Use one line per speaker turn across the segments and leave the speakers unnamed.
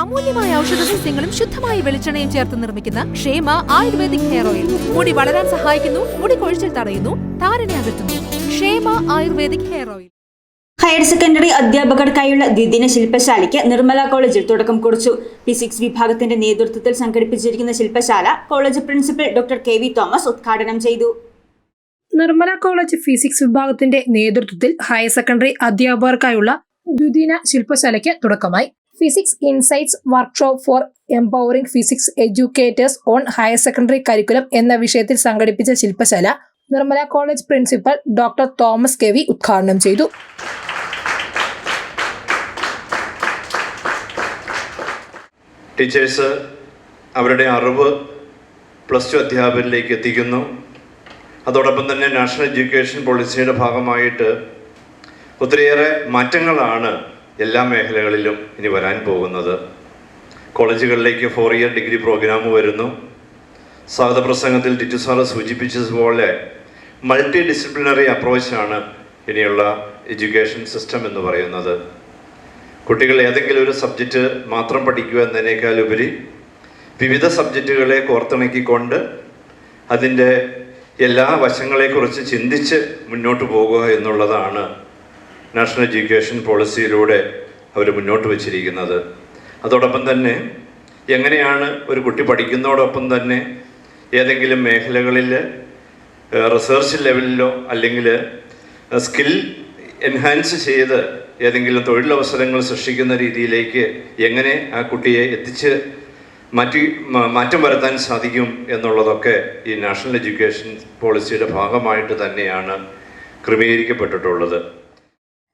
അമൂല്യമായ ഔഷധ സസ്യങ്ങളും ശുദ്ധമായ വെളിച്ചെണ്ണയും ചേർത്ത് നിർമ്മിക്കുന്ന ക്ഷേമ ആയുർവേദിക് ഹെയർ ഓയിൽ. മുടി വളരാൻ സഹായിക്കുന്നു മുടി കൊഴിച്ചിൽ തടയുന്നു താരനെ അകറ്റുന്നു. Kshema ayurvedic hair oil.
Higher secondary അധ്യാപകർക്കായുള്ള ദ്വിദിന ശില്പശാലയ്ക്ക് നിർമ്മല കോളേജിൽ തുടക്കം കുറിച്ചു. ഫിസിക്സ് വിഭാഗത്തിന്റെ നേതൃത്വത്തിൽ സംഘടിപ്പിച്ചിരിക്കുന്ന ശില്പശാല college principal doctor K V Thomas ഉദ്ഘാടനം ചെയ്തു.
നിർമ്മല കോളേജ് ഫിസിക്സ് വിഭാഗത്തിന്റെ നേതൃത്വത്തിൽ ഹയർ സെക്കൻഡറി അധ്യാപകർക്കായുള്ള ദ്വിദിന ശില്പശാലയ്ക്ക് തുടക്കമായി. Physics insights workshop for empowering physics educators on higher secondary curriculum എന്ന വിഷയത്തിൽ സംഘടിപ്പിച്ച ശില്പശാല Nirmala college principal doctor Thomas K V ഉദ്ഘാടനം ചെയ്തു.
ടീച്ചേഴ്സ് അവരുടെ അറിവ് പ്ലസ് ടു അധ്യാപകരിലേക്ക് എത്തിക്കുന്നു. അതോടൊപ്പം തന്നെ നാഷണൽ എഡ്യൂക്കേഷൻ പോളിസിയുടെ ഭാഗമായിട്ട് ഒത്തിരിയേറെ മാറ്റങ്ങളാണ് എല്ലാ മേഖലകളിലും ഇനി വരാൻ പോകുന്നത്. കോളേജുകളിലേക്ക് ഫോർ ഇയർ ഡിഗ്രി പ്രോഗ്രാം വരുന്നു. സ്വാഗത പ്രസംഗത്തിൽ ടിറ്റു സാറ് സൂചിപ്പിച്ചതുപോലെ മൾട്ടി ഡിസിപ്ലിനറി അപ്രോച്ചാണ് ഇനിയുള്ള എഡ്യൂക്കേഷൻ സിസ്റ്റം എന്ന് പറയുന്നത്. കുട്ടികൾ ഏതെങ്കിലും ഒരു സബ്ജക്റ്റ് മാത്രം പഠിക്കുക എന്നതിനേക്കാൾ ഉപരി വിവിധ സബ്ജക്റ്റുകളെ കോർത്തിണക്കിക്കൊണ്ട് അതിന്റെ എല്ലാ വശങ്ങളെക്കുറിച്ച് ചിന്തിച്ച് മുന്നോട്ട് പോകുക എന്നുള്ളതാണ് നാഷണൽ എഡ്യൂക്കേഷൻ പോളിസിയിലൂടെ അവർ മുന്നോട്ട് വച്ചിരിക്കുന്നത്. അതോടൊപ്പം തന്നെ എങ്ങനെയാണ് ഒരു കുട്ടി പഠിക്കുന്നതോടൊപ്പം തന്നെ ഏതെങ്കിലും മേഖലകളിൽ റിസർച്ച് ലെവലിലോ അല്ലെങ്കിൽ സ്കിൽ എൻഹാൻസ് ചെയ്ത് ഏതെങ്കിലും തൊഴിലവസരങ്ങൾ സൃഷ്ടിക്കുന്ന രീതിയിലേക്ക് എങ്ങനെ ആ കുട്ടിയെ എത്തിച്ച് മാറ്റി മാറ്റം വരുത്താൻ സാധിക്കും എന്നുള്ളതൊക്കെ ഈ നാഷണൽ എഡ്യൂക്കേഷൻ പോളിസിയുടെ ഭാഗമായിട്ട് തന്നെയാണ് ക്രമീകരിക്കപ്പെട്ടിട്ടുള്ളത്.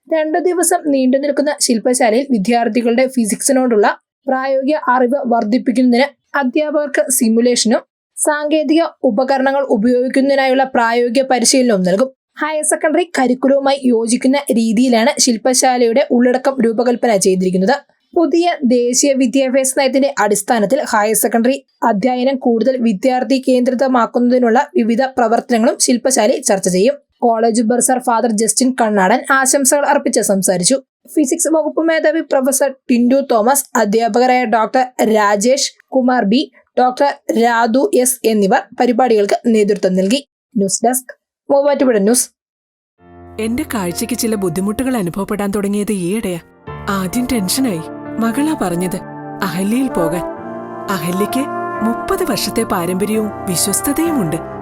രണ്ടു ദിവസം നീണ്ടു നിൽക്കുന്ന ശില്പശാലയിൽ വിദ്യാർത്ഥികളുടെ ഫിസിക്സിനോടുള്ള പ്രായോഗിക അറിവ് വർദ്ധിപ്പിക്കുന്നതിന് അധ്യാപകർക്ക് സിമുലേഷനും സാങ്കേതിക ഉപകരണങ്ങൾ ഉപയോഗിക്കുന്നതിനായുള്ള പ്രായോഗിക പരിശീലനവും നൽകും. ഹയർ സെക്കൻഡറി കരിക്കുലവുമായി യോജിക്കുന്ന രീതിയിലാണ് ശില്പശാലയുടെ ഉള്ളടക്കം രൂപകൽപ്പന ചെയ്തിരിക്കുന്നത്. പുതിയ ദേശീയ വിദ്യാഭ്യാസ നയത്തിന്റെ അടിസ്ഥാനത്തിൽ ഹയർ സെക്കൻഡറി അധ്യയനം കൂടുതൽ വിദ്യാർത്ഥി കേന്ദ്രിതമാക്കുന്നതിനുള്ള വിവിധ പ്രവർത്തനങ്ങളും ശില്പശാലയിൽ ചർച്ച ചെയ്യും. College bursar father Justin Kannadan ആശംസകൾ അർപ്പിച്ച് സംസാരിച്ചു. ഫിസിക്സ് വകുപ്പ് മേധാവി പ്രൊഫസർ ടിൻഡു തോമസ് അധ്യാപകരായ doctor Rajesh Kumar B doctor Radhu S എന്നിവർ പരിപാടികൾക്ക് നേതൃത്വം നൽകി. News desk Muvattupuzha news.
എന്റെ കാഴ്ചക്ക് ചില ബുദ്ധിമുട്ടുകൾ അനുഭവപ്പെടാൻ തുടങ്ങിയത് ഈയിടെയാ. ആദ്യം ടെൻഷനായി. മകളാ പറഞ്ഞത് അഹല്യയിൽ പോകാൻ. അഹല്യയ്ക്ക് മുപ്പത് വർഷത്തെ പാരമ്പര്യവും വിശ്വസ്തതയുമുണ്ട്.